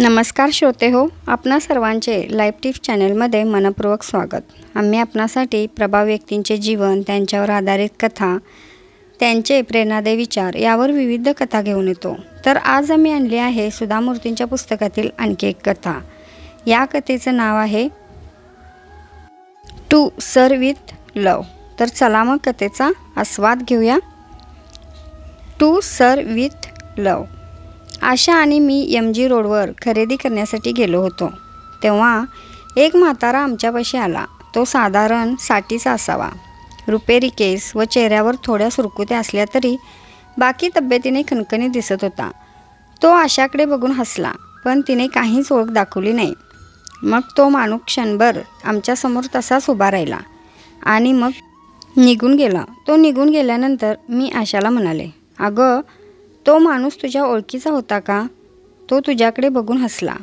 नमस्कार श्रोते हो आपणा सर्वांचे लाईफ टिप चॅनलमध्ये मनपूर्वक स्वागत. आम्ही आपणासाठी प्रभाव व्यक्तींचे जीवन त्यांच्यावर आधारित कथा त्यांचे प्रेरणादायी विचार यावर विविध कथा घेऊन येतो. तर आज आम्ही आणली आहे सुधामूर्तींच्या पुस्तकातील आणखी एक कथा. या कथेचं नाव आहे टू सर विथ लव तर चला मग कथेचा आस्वाद घेऊया. To Sir with Love Asha आणि मी एम जी रोडवर खरेदी करण्यासाठी गेलो होतो. तेव्हा एक म्हातारा आमच्यापाशी आला. तो साधारण साठीचा असावा. रुपेरी केस व चेहऱ्यावर थोड्या सुरकुत्या असल्या तरी बाकी तब्येतीने खणखणी दिसत होता. तो आशाकडे बघून हसला पण तिने काहीच ओळख दाखवली नाही. मग तो माणूस क्षणभर आमच्यासमोर तसाच उभा राहिला आणि मग निघून गेला. तो निघून गेल्यानंतर मी आशाला म्हणाले अगं तो माणूस तुझ्या ओळखीचा होता का? तो तुझ्याकडे बघून हसला.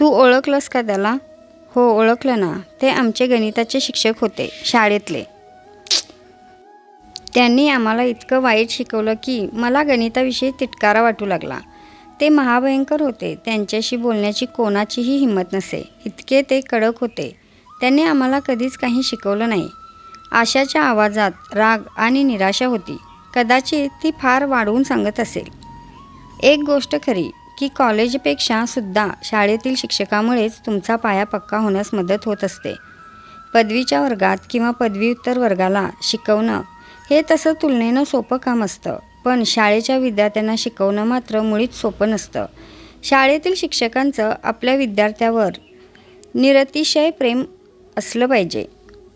तू ओळखलंस का त्याला? हो ओळखलं ना. ते आमचे गणिताचे शिक्षक होते शाळेतले. त्यांनी आम्हाला इतकं वाईट शिकवलं की मला गणिताविषयी तिटकारा वाटू लागला. ते महाभयंकर होते. त्यांच्याशी बोलण्याची कोणाचीही हिंमत नसे. इतके ते कडक होते. त्यांनी आम्हाला कधीच काही शिकवलं नाही. आशाच्या आवाजात राग आणि निराशा होती. कदाचित ती फार वाढवून सांगत असेल. एक गोष्ट खरी की कॉलेजपेक्षा सुद्धा शाळेतील शिक्षकामुळेच तुमचा पाया पक्का होण्यास मदत होत असते. पदवीच्या वर्गात किंवा पदव्युत्तर वर्गाला शिकवणं हे तसं तुलनेनं सोपं काम असतं. पण शाळेच्या विद्यार्थ्यांना शिकवणं मात्र मुळीच सोपं नसतं. शाळेतील शिक्षकांचं आपल्या विद्यार्थ्यावर निरतिशय प्रेम असलं पाहिजे.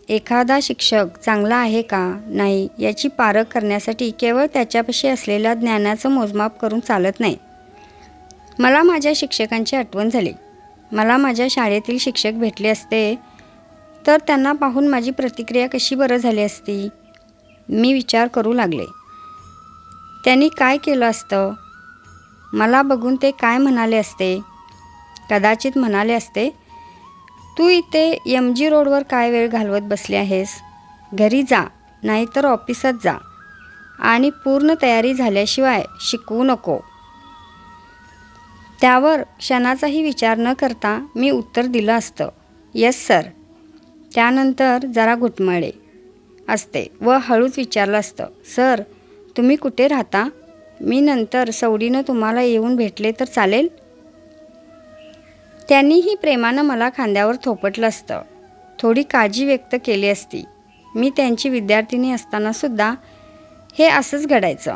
एखादा शिक्षक चांगला आहे का? नाही याची पारख करण्यासाठी केवळ त्याच्यापाशी असलेल्या ज्ञानाचं मोजमाप करून चालत नाही. मला माझ्या शिक्षकांची आठवण झाली. मला माझ्या शाळेतील शिक्षक भेटले असते. तर त्यांना पाहून माझी प्रतिक्रिया कशी बरं झाली असती मी विचार करू लागले. त्यांनी काय केलं असतं? मला बघून ते काय म्हणाले असते? कदाचित म्हणाले असते तू इथे एम जी रोडवर काय वेळ घालवत बसली आहेस? घरी जा नाहीतर ऑफिसात जा. आणि पूर्ण तयारी झाल्याशिवाय शिकवू नको. त्यावर क्षणाचाही विचार न करता मी उत्तर दिलं असतं. येस सर त्यानंतर जरा घुटमळे असते व हळूच विचारलं असतं. सर तुम्ही कुठे राहता? मी नंतर सवडीनं तुम्हाला येऊन भेटले तर चालेल? त्यांनीही प्रेमानं मला खांद्यावर थोपटलं असतं. थोडी काळजी व्यक्त केली असती. मी त्यांची विद्यार्थिनी असतानासुद्धा हे असंच घडायचं.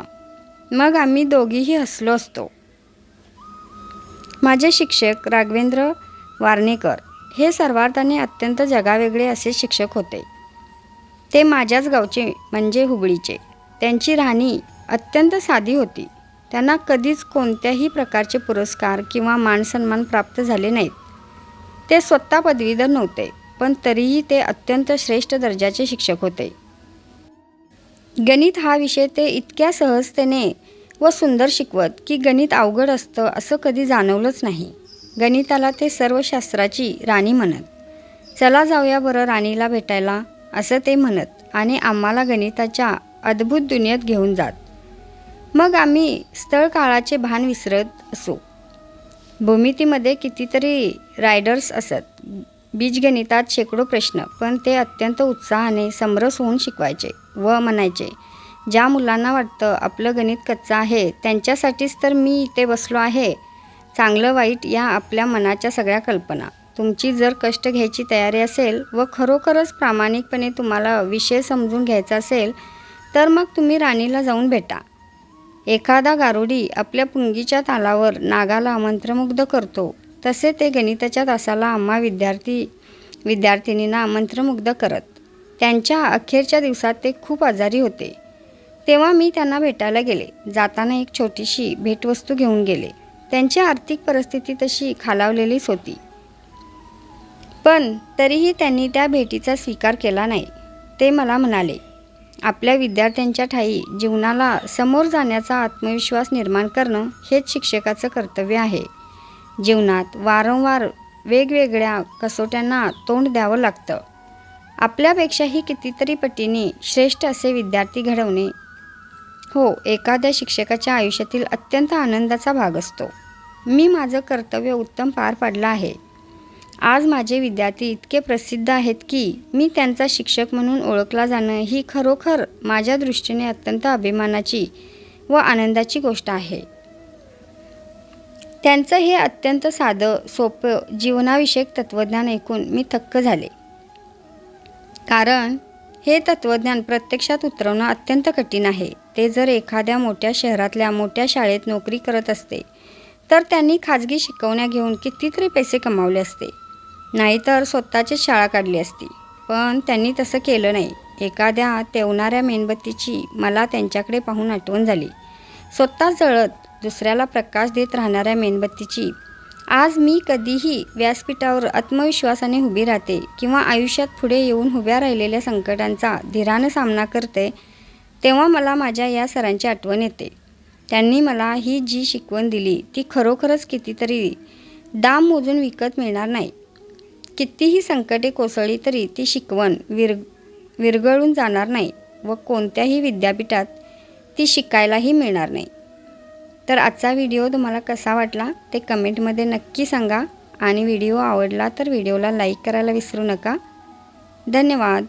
मग आम्ही दोघीही हसलो असतो. माझे शिक्षक राघवेंद्र वारणेकर हे सर्वार्थाने अत्यंत जगावेगळे असे शिक्षक होते. ते माझ्याच गावचे म्हणजे हुबळीचे. त्यांची राहणी अत्यंत साधी होती. त्यांना कधीच कोणत्याही प्रकारचे पुरस्कार किंवा मानसन्मान प्राप्त झाले नाहीत. ते स्वतः पदवीधर नव्हते पण तरीही ते अत्यंत श्रेष्ठ दर्जाचे शिक्षक होते. गणित हा विषय ते इतक्या सहजतेने व सुंदर शिकवत की गणित अवघड असतं असं कधी जाणवलंच नाही. गणिताला ते सर्व शास्त्राची राणी म्हणत. चला जाऊया बरं राणीला भेटायला असं ते म्हणत आणि आम्हाला गणिताच्या अद्भुत दुनियेत घेऊन जात. मग आम्ही स्थळ काळाचे भान विसरत असू. भूमितीमध्ये कितीतरी रायडर्स असत. बीजगणितात शेकडो प्रश्न पण ते अत्यंत उत्साहाने समरस होऊन शिकवायचे व म्हणायचे ज्या मुलांना वाटतं आपलं गणित कच्चं आहे त्यांच्यासाठीच तर मी इथे बसलो आहे. चांगलं वाईट या आपल्या मनाच्या सगळ्या कल्पना. तुमची जर कष्ट घ्यायची तयारी असेल व खरोखरच प्रामाणिकपणे तुम्हाला विषय समजून घ्यायचा असेल तर मग तुम्ही राणीला जाऊन भेटा. एखादा गारुडी आपल्या पुंगीच्या तालावर नागाला मंत्रमुग्ध करतो. तसे ते गणिताच्या तासाला आम्हा विद्यार्थी विद्यार्थिनींना मंत्रमुग्ध करत. त्यांच्या अखेरच्या दिवसात ते खूप आजारी होते. तेव्हा मी त्यांना भेटायला गेले. जाताना एक छोटीशी भेटवस्तू घेऊन गेले. त्यांची आर्थिक परिस्थिती तशी खालावलेलीच होती. पण तरीही त्यांनी त्या भेटीचा स्वीकार केला नाही ते मला म्हणाले आपल्या विद्यार्थ्यांच्या ठाई जीवनाला समोर जाण्याचा आत्मविश्वास निर्माण करणं हेच शिक्षकाचं कर्तव्य आहे. जीवनात वारंवार वेगवेगळ्या कसोट्यांना तोंड द्यावं लागतं. आपल्यापेक्षाही कितीतरी पटीने श्रेष्ठ असे विद्यार्थी घडवणे हो एखाद्या शिक्षकाच्या आयुष्यातील अत्यंत आनंदाचा भाग असतो. मी माझं कर्तव्य उत्तम पार पाडलं आहे. आज माझे विद्यार्थी इतके प्रसिद्ध आहेत की मी त्यांचा शिक्षक म्हणून ओळखला जाणं ही खरोखर माझ्या दृष्टीने अत्यंत अभिमानाची व आनंदाची गोष्ट आहे. त्यांचं हे अत्यंत साधं सोपं जीवनाविषयक तत्त्वज्ञान ऐकून मी थक्क झाले. कारण हे तत्त्वज्ञान प्रत्यक्षात उतरवणं अत्यंत कठीण आहे. ते जर एखाद्या मोठ्या शहरातल्या मोठ्या शाळेत नोकरी करत असते तर त्यांनी खाजगी शिकवण्या घेऊन कितीतरी पैसे कमावले असते. नाहीतर स्वतःचीच शाळा काढली असती. पण त्यांनी तसं केलं नाही. एखाद्या तेवणाऱ्या मेणबत्तीची मला त्यांच्याकडे पाहून आठवण झाली. स्वतः जळत दुसऱ्याला प्रकाश देत राहणाऱ्या मेणबत्तीची आज मी कधीही व्यासपीठावर आत्मविश्वासाने उभी राहते किंवा आयुष्यात पुढे येऊन उभ्या राहिलेल्या संकटांचा धीरानं सामना करते तेव्हा मला माझ्या या सरांची आठवण येते. त्यांनी मला ही जी शिकवण दिली ती खरोखरच कितीतरी दाम मोजून विकत मिळणार नाही. कितीही संकटे कोसळली तरी ती शिकवण विर विरघळून जाणार नाही व कोणत्याही विद्यापीठात ती शिकायलाही मिळणार नाही. तर आजचा व्हिडिओ तुम्हाला कसा वाटला ते कमेंटमध्ये नक्की सांगा आणि व्हिडिओ आवडला तर व्हिडिओला लाईक करायला विसरू नका. धन्यवाद.